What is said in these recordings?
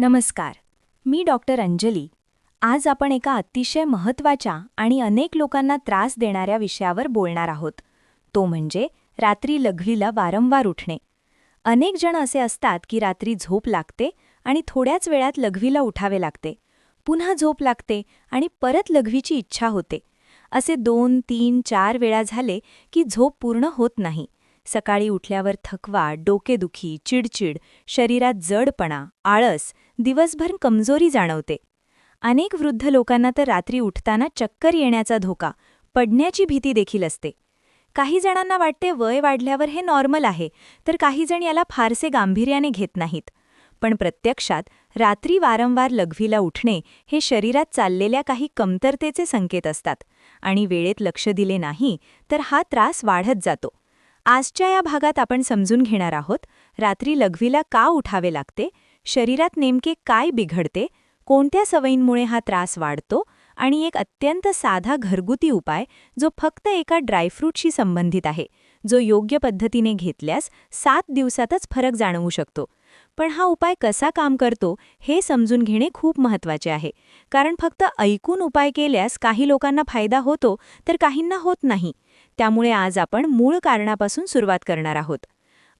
नमस्कार. मी डॉक्टर अंजली. आज आपण एका अतिशय महत्त्वाच्या आणि अनेक लोकांना त्रास देणाऱ्या विषयावर बोलणार आहोत. तो म्हणजे रात्री लघवीला वारंवार उठणे. अनेक जण असे असतात की रात्री झोप लागते आणि थोड्याच वेळात लघवीला उठावे लागते. पुन्हा झोप लागते आणि परत लघवीची इच्छा होते. असे दोन तीन चार वेळा झाले की झोप पूर्ण होत नाही. सकाळी उठल्यावर थकवा डोकेदुखी चिडचिड शरीरात जडपणा आळस दिवसभर कमजोरी जाणवते. अनेक वृद्ध लोकांना तर रात्री उठताना चक्कर येण्याचा धोका पडण्याची भीती देखील असते. काही जणांना वाटते वय वाढल्यावर हे नॉर्मल आहे तर काही जण याला फारसे गांभीर्याने घेत नाहीत. पण प्रत्यक्षात रात्री वारंवार लघवीला उठणे हे शरीरात चाललेल्या काही कमतरतेचे संकेत असतात आणि वेळेत लक्ष दिले नाही तर हा त्रास वाढत जातो. आजच्या या भागात आपण समजून घेणार आहोत रात्री लघवीला का उठावे लागते? शरीरात नेमके काय बिघडते कोणत्या सवयींमुळे हा त्रास वाढतो आणि एक अत्यंत साधा घरगुती उपाय जो फक्त एका ड्रायफ्रूटशी संबंधित आहे जो योग्य पद्धतीने घेतल्यास सात दिवसातच फरक जाणवू शकतो. पण हा उपाय कसा काम करतो हे समजून घेणे खूप महत्त्वाचे आहे. कारण फक्त ऐकून उपाय केल्यास काही लोकांना फायदा होतो तर काहींना होत नाही. त्यामुळे आज आपण मूळ कारणापासून सुरुवात करणार आहोत.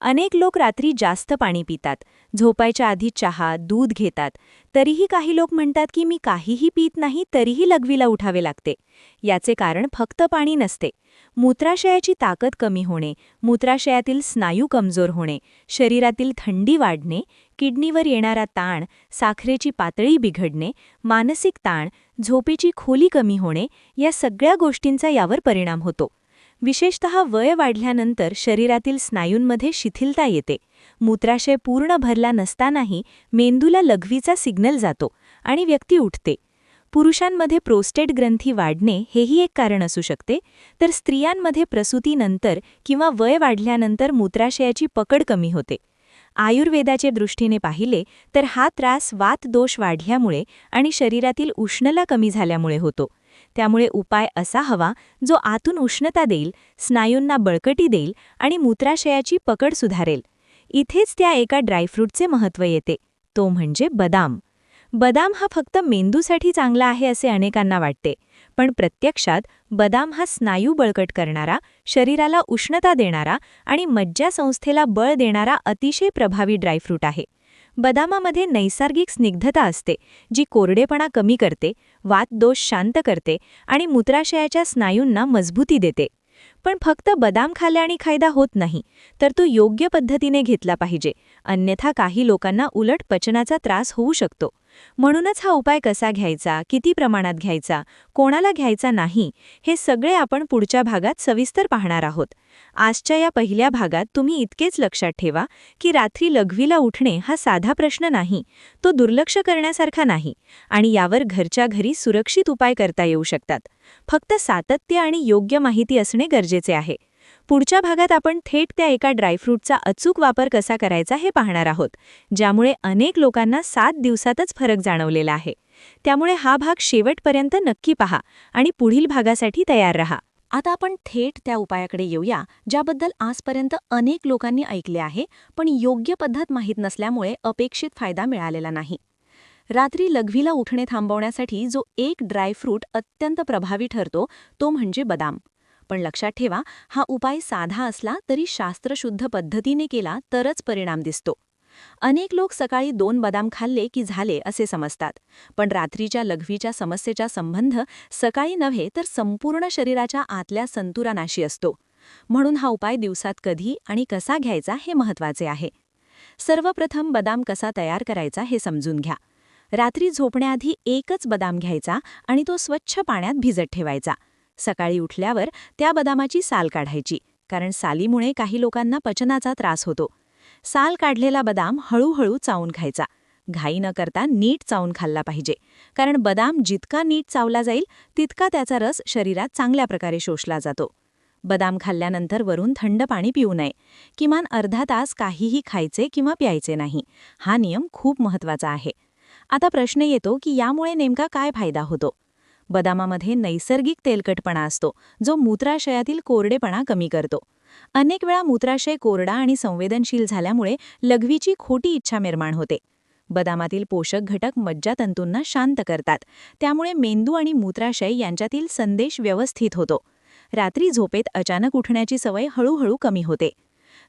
अनेक लोक रात्री जास्त पाणी पितात. झोपायच्या आधी चहा दूध घेतात. तरीही काही लोक म्हणतात की मी काहीही पित नाही तरीही लघवीला उठावे लागते. याचे कारण फक्त पाणी नसते. मूत्राशयाची ताकद कमी होणे मूत्राशयातील स्नायू कमजोर होणे शरीरातील थंडी वाढणे किडनीवर येणारा ताण साखरेची पातळी बिघडणे मानसिक ताण झोपेची खोली कमी होणे या सगळ्या गोष्टींचा यावर परिणाम होतो. विशेषतः वय वाढल्यानंतर शरीरातील स्नायूंमध्ये शिथिलता येते. मूत्राशय पूर्ण भरला नसतानाही मेंदूला लघवीचा सिग्नल जातो आणि व्यक्ती उठते. पुरुषांमध्ये प्रोस्टेट ग्रंथी वाढणे हेही एक कारण असू शकते. तर स्त्रियांमध्ये प्रसूतीनंतर किंवा वय वाढल्यानंतर मूत्राशयाची पकड कमी होते. आयुर्वेदाचे दृष्टीने पाहिले तर हा त्रास वात दोष वाढल्यामुळे आणि शरीरातील उष्णला कमी झाल्यामुळे होतो. त्यामुळे उपाय असा हवा जो आतून उष्णता देईल स्नायूंना बळकटी देईल आणि मूत्राशयाची पकड सुधारेल. इथेच त्या एका ड्रायफ्रूटचे महत्त्व येते. तो म्हणजे बदाम. बदाम हा फक्त मेंदूसाठी चांगला आहे असे अनेकांना वाटते पण प्रत्यक्षात बदाम हा स्नायू बळकट करणारा शरीराला उष्णता देणारा आणि मज्जासंस्थेला बळ देणारा अतिशय प्रभावी ड्रायफ्रूट आहे. बदामामध्ये नैसर्गिक स्निग्धता असते जी कोरडेपणा कमी करते वातदोष शांत करते आणि मूत्राशयाच्या स्नायूंना मजबूती देते. पण फक्त बदाम खाल्याने फायदा होत नाही तर तो योग्य पद्धतीने घेतला पाहिजे अन्यथा काही लोकांना उलट पचनाचा त्रास होऊ शकतो. म्हणूनच हा उपाय कसा घ्यायचा किती प्रमाणात घ्यायचा कोणाला घ्यायचा नाही हे सगळे आपण पुढच्या भागात सविस्तर पाहणार आहोत. आजच्या या पहिल्या भागात तुम्ही इतकेच लक्षात ठेवा की रात्री लघवीला उठणे हा साधा प्रश्न नाही तो दुर्लक्ष करण्यासारखा नाही आणि यावर घरच्या घरी सुरक्षित उपाय करता येऊ शकतात. फक्त सातत्य आणि योग्य माहिती असणे गरजेचे आहे. पुढच्या भागात आपण थेट त्या एका ड्रायफ्रूटचा अचूक वापर कसा करायचा हे पाहणार आहोत ज्यामुळे अनेक लोकांना सात दिवसातच फरक जाणवलेला आहे. त्यामुळे हा भाग शेवटपर्यंत नक्की पहा आणि पुढील भागासाठी तयार रहा. आता आपण थेट त्या उपायाकडे येऊया ज्याबद्दल आजपर्यंत अनेक लोकांनी ऐकले आहे पण योग्य पद्धत माहीत नसल्यामुळे अपेक्षित फायदा मिळालेला नाही. रात्री लघवीला उठणे थांबवण्यासाठी जो एक ड्रायफ्रूट अत्यंत प्रभावी ठरतो तो म्हणजे बदाम. पण लक्षात ठेवा हा उपाय साधा असला तरी शास्त्रशुद्ध पद्धतीने केला तरच परिणाम दिसतो. अनेक लोक सकाळी दोन बदाम खाल्ले की झाले असे समजतात. पण रात्रीच्या लघवीच्या समस्येचा संबंध सकाळी नव्हे तर संपूर्ण शरीराच्या आतल्या संतुरानाशी असतो. म्हणून हा उपाय दिवसात कधी आणि कसा घ्यायचा हे महत्त्वाचे आहे. सर्वप्रथम बदाम कसा तयार करायचा हे समजून घ्या. रात्री झोपण्याआधी एकच बदाम घ्यायचा आणि तो स्वच्छ पाण्यात भिजत ठेवायचा. सकाळी उठल्यावर त्या बदामाची साल काढायची कारण सालीमुळे काही लोकांना पचनाचा त्रास होतो. साल काढलेला बदाम हळूहळू चावून खायचा घाई न करता नीट चावून खाल्ला पाहिजे कारण बदाम जितका नीट चावला जाईल तितका त्याचा रस शरीरात चांगल्या प्रकारे शोषला जातो. बदाम खाल्ल्यानंतर वरून थंड पाणी पिऊ नये. किमान अर्धा तास काहीही खायचे किंवा प्यायचे नाही. हा नियम खूप महत्त्वाचा आहे. आता प्रश्न येतो की यामुळे नेमका काय फायदा होतो? बदामामध्ये नैसर्गिक तेलकटपणा असतो जो मूत्राशयातील कोरडेपणा कमी करतो. अनेक वेळा मूत्राशय कोरडा आणि संवेदनशील झाल्यामुळे लघवीची खोटी इच्छा निर्माण होते. बदामातील पोषक घटक मज्जातंतूंना शांत करतात त्यामुळे मेंदू आणि मूत्राशय यांच्यातील संदेश व्यवस्थित होतो. रात्री झोपेत अचानक उठण्याची सवय हळूहळू कमी होते.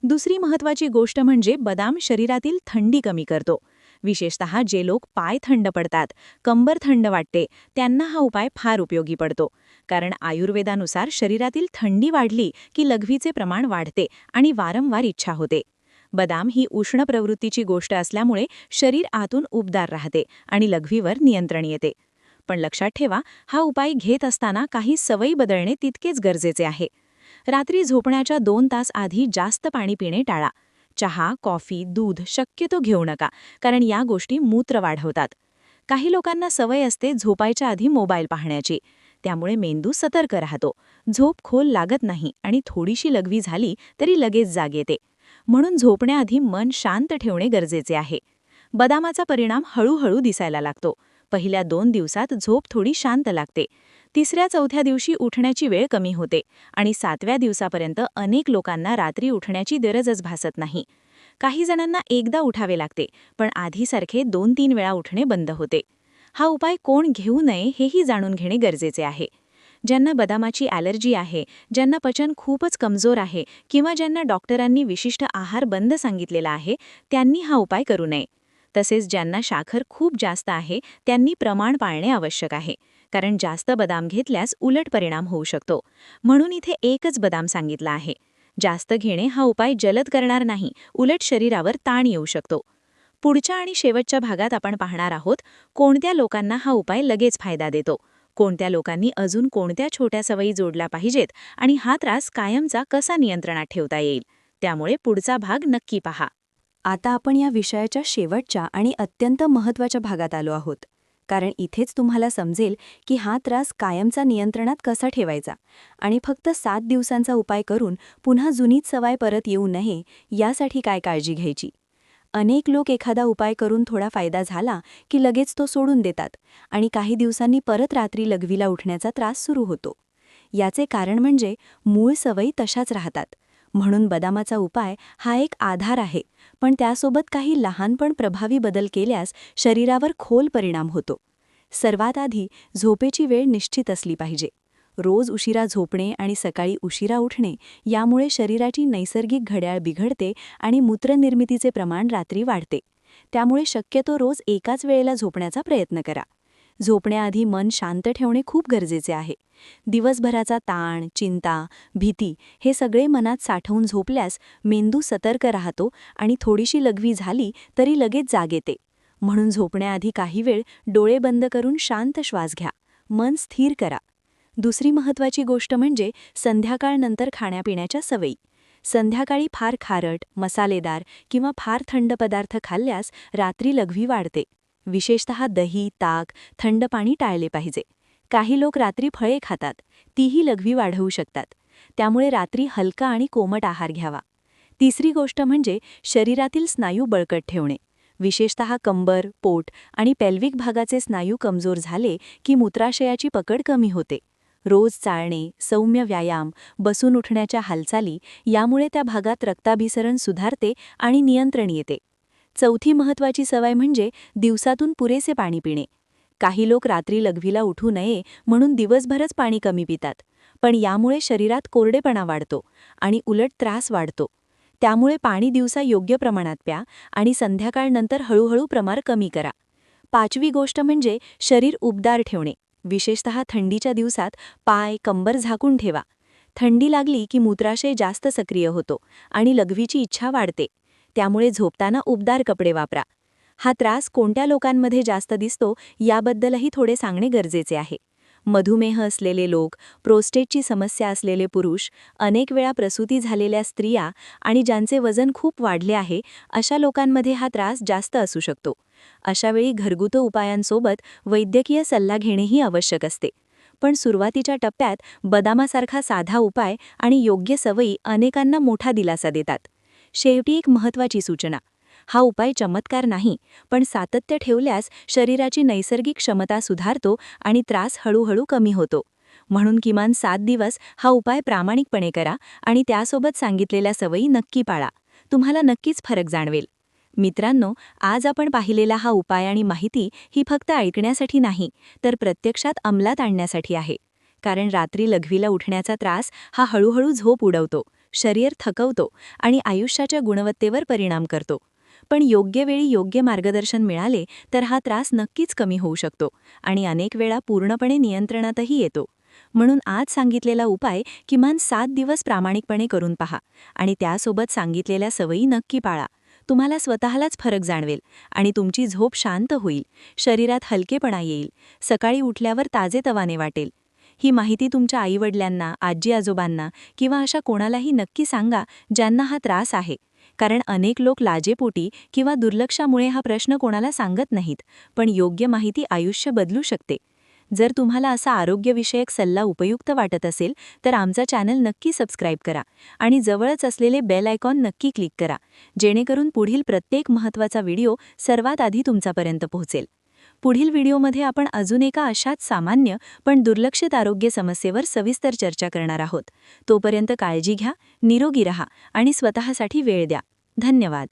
दुसरी महत्वाची गोष्ट म्हणजे बदाम शरीरातील थंडी कमी करतो. विशेषतः जे लोक पाय थंड पडतात कंबर थंड वाटते त्यांना हा उपाय फार उपयोगी पडतो. कारण आयुर्वेदानुसार शरीरातील थंडी वाढली की लघवीचे प्रमाण वाढते आणि वारंवार इच्छा होते. बदाम ही उष्ण प्रवृत्तीची गोष्ट असल्यामुळे शरीर आतून उबदार राहते आणि लघवीवर नियंत्रण येते. पण लक्षात ठेवा हा उपाय घेत असताना काही सवयी बदलणे तितकेच गरजेचे आहे. रात्री झोपण्याच्या दोन तास आधी जास्त पाणी पिणे टाळा. चहा कॉफी दूध शक्यतो घेऊ नका कारण या गोष्टी मूत्र वाढवतात. काही लोकांना सवय असते झोपायच्या आधी मोबाईल पाहण्याची. त्यामुळे मेंदू सतर्क राहतो. झोप खोल लागत नाही आणि थोडीशी लघवी झाली तरी लगेच जाग येते. म्हणून झोपण्याआधी मन शांत ठेवणे गरजेचे आहे. बदामाचा परिणाम हळूहळू दिसायला लागतो. पहिल्या दोन दिवसात झोप थोडी शांत लागते. तिसऱ्या चौथ्या दिवशी उठण्याची वेळ कमी होते आणि सातव्या दिवसापर्यंत अनेक लोकांना रात्री उठण्याची गरजच भासत नाही. काही जणांना एकदा उठावे लागते पण आधीसारखे दोन तीन वेळा उठणे बंद होते. हा उपाय कोण घेऊ नये हेही जाणून घेणे गरजेचे आहे. ज्यांना बदामाची ॲलर्जी आहे ज्यांना पचन खूपच कमजोर आहे किंवा ज्यांना डॉक्टरांनी विशिष्ट आहार बंद सांगितलेला आहे त्यांनी हा उपाय करू नये. तसेच ज्यांना शाखर खूप जास्त आहे त्यांनी प्रमाण पाळणे आवश्यक आहे. कारण जास्त बदाम घेतल्यास उलट परिणाम होऊ शकतो. म्हणून इथे एकच बदाम सांगितला आहे. जास्त घेणे हा उपाय जलद करणार नाही उलट शरीरावर ताण येऊ शकतो. पुढच्या आणि शेवटच्या भागात आपण पाहणार आहोत कोणत्या लोकांना हा उपाय लगेच फायदा देतो? कोणत्या लोकांनी अजून कोणत्या छोट्या सवयी जोडल्या पाहिजेत आणि हा त्रास कायमचा कसा नियंत्रणात ठेवता येईल? त्यामुळे पुढचा भाग नक्की पहा. आता आपण या विषयाच्या शेवटच्या आणि अत्यंत महत्त्वाच्या भागात आलो आहोत. कारण इथेच तुम्हाला समजेल की हा त्रास कायमचा नियंत्रणात कसा ठेवायचा. आणि फक्त सात दिवसांचा उपाय करून पुन्हा जुनीच सवाय परत येऊ नये यासाठी काय काळजी घ्यायची? अनेक लोक एखादा उपाय करून थोडा फायदा झाला की लगेच तो सोडून देतात आणि काही दिवसांनी परत रात्री लघवीला उठण्याचा त्रास सुरू होतो. याचे कारण म्हणजे मूळ सवयी तशाच राहतात. म्हणून बदामाचा उपाय हा एक आधार आहे. पण त्यासोबत काही लहान पण प्रभावी बदल केल्यास शरीरावर खोल परिणाम होतो. सर्वात आधी झोपेची वेळ निश्चित असली पाहिजे. रोज उशिरा झोपणे आणि सकाळी उशिरा उठणे यामुळे शरीराची नैसर्गिक घड्याळ बिघडते आणि मूत्रनिर्मितीचे प्रमाण रात्री वाढते. त्यामुळे शक्यतो रोज एकाच वेळेला झोपण्याचा प्रयत्न करा. झोपण्याआधी मन शांत ठेवणे खूप गरजेचे आहे. दिवसभराचा ताण चिंता भीती हे सगळे मनात साठवून झोपल्यास मेंदू सतर्क राहतो आणि थोडीशी लघवी झाली तरी लगेच जाग येते. म्हणून झोपण्याआधी काही वेळ डोळे बंद करून शांत श्वास घ्या. मन स्थिर करा. दुसरी महत्त्वाची गोष्ट म्हणजे संध्याकाळनंतर खाण्यापिण्याच्या सवयी. संध्याकाळी फार खारट मसालेदार किंवा फार थंड पदार्थ खाल्ल्यास रात्री लघवी वाढते. विशेषतः दही ताक थंड पाणी टाळले पाहिजे. काही लोक रात्री फळे खातात. तीही लघवी वाढवू शकतात. त्यामुळे रात्री हलका आणि कोमट आहार घ्यावा. तिसरी गोष्ट म्हणजे शरीरातील स्नायू बळकट ठेवणे. विशेषतः कंबर पोट आणि पेल्विक भागाचे स्नायू कमजोर झाले की मूत्राशयाची पकड कमी होते. रोज चालणे सौम्य व्यायाम बसून उठण्याच्या हालचाली यामुळे त्या भागात रक्ताभिसरण सुधारते आणि नियंत्रण येते. चौथी महत्वाची सवय म्हणजे दिवसातून पुरेसे पाणी पिणे. काही लोक रात्री लघवीला उठू नये म्हणून दिवसभरच पाणी कमी पितात. पण यामुळे शरीरात कोरडेपणा वाढतो आणि उलट त्रास वाढतो. त्यामुळे पाणी दिवसा योग्य प्रमाणात प्या आणि संध्याकाळनंतर हळूहळू प्रमाण कमी करा. पाचवी गोष्ट म्हणजे शरीर उबदार ठेवणे. विशेषतः थंडीच्या दिवसात पाय कंबर झाकून ठेवा. थंडी लागली की मूत्राशय जास्त सक्रिय होतो आणि लघवीची इच्छा वाढते. त्यामुळे झोपताना उबदार कपडे वापरा. हा त्रास कोणत्या लोकांमध्ये जास्त दिसतो याबद्दलही थोडे सांगणे गरजेचे आहे. मधुमेह असलेले लोक प्रोस्टेटची समस्या असलेले पुरुष अनेक वेळा प्रसूती झालेल्या स्त्रिया आणि ज्यांचे वजन खूप वाढले आहे अशा लोकांमध्ये हा त्रास जास्त असू शकतो. अशावेळी घरगुती उपायांसोबत वैद्यकीय सल्ला घेणेही आवश्यक असते. पण सुरुवातीच्या टप्प्यात बदामासारखा साधा उपाय आणि योग्य सवयी अनेकांना मोठा दिलासा देतात. शेवटी एक महत्त्वाची सूचना. हा उपाय चमत्कार नाही पण सातत्य ठेवल्यास शरीराची नैसर्गिक क्षमता सुधारतो आणि त्रास हळूहळू कमी होतो. म्हणून किमान सात दिवस हा उपाय प्रामाणिकपणे करा आणि त्यासोबत सांगितलेल्या सवयी नक्की पाळा. तुम्हाला नक्कीच फरक जाणवेल. मित्रांनो आज आपण पाहिलेला हा उपाय आणि माहिती ही फक्त ऐकण्यासाठी नाही तर प्रत्यक्षात अंमलात आणण्यासाठी आहे. कारण रात्री लघवीला उठण्याचा त्रास हा हळूहळू झोप उडवतो. शरीर थकवतो आणि आयुष्याच्या गुणवत्तेवर परिणाम करतो. पण योग्य वेळी योग्य मार्गदर्शन मिळाले तर हा त्रास नक्कीच कमी होऊ शकतो आणि अनेक वेळा पूर्णपणे नियंत्रणातही येतो. म्हणून आज सांगितलेला उपाय किमान सात दिवस प्रामाणिकपणे करून पहा आणि त्यासोबत सांगितलेल्या सवयी नक्की पाळा. तुम्हाला स्वतःलाच फरक जाणवेल आणि तुमची झोप शांत होईल. शरीरात हलकेपणा येईल. सकाळी उठल्यावर ताजेतवाने वाटेल. ही माहिती तुमच्या आईवडिलांना आजी आजोबांना किंवा अशा कोणालाही नक्की सांगा ज्यांना हा त्रास आहे. कारण अनेक लोक लाजेपोटी किंवा दुर्लक्षामुळे हा प्रश्न कोणाला सांगत नाहीत पण योग्य माहिती आयुष्य बदलू शकते. जर तुम्हाला असा आरोग्यविषयक सल्ला उपयुक्त वाटत असेल तर आमचा चॅनल नक्की सबस्क्राईब करा आणि जवळच असलेले बेल आयकॉन नक्की क्लिक करा जेणेकरून पुढील प्रत्येक महत्त्वाचा व्हिडिओ सर्वात आधी तुमच्यापर्यंत पोहोचेल. पुढील व्हिडिओमध्ये आपण अजून एका अशाच सामान्य पण दुर्लक्षित आरोग्य समस्येवर सविस्तर चर्चा करणार आहोत. तोपर्यंत काळजी घ्या निरोगी रहा आणि स्वतःसाठी वेळ द्या. धन्यवाद.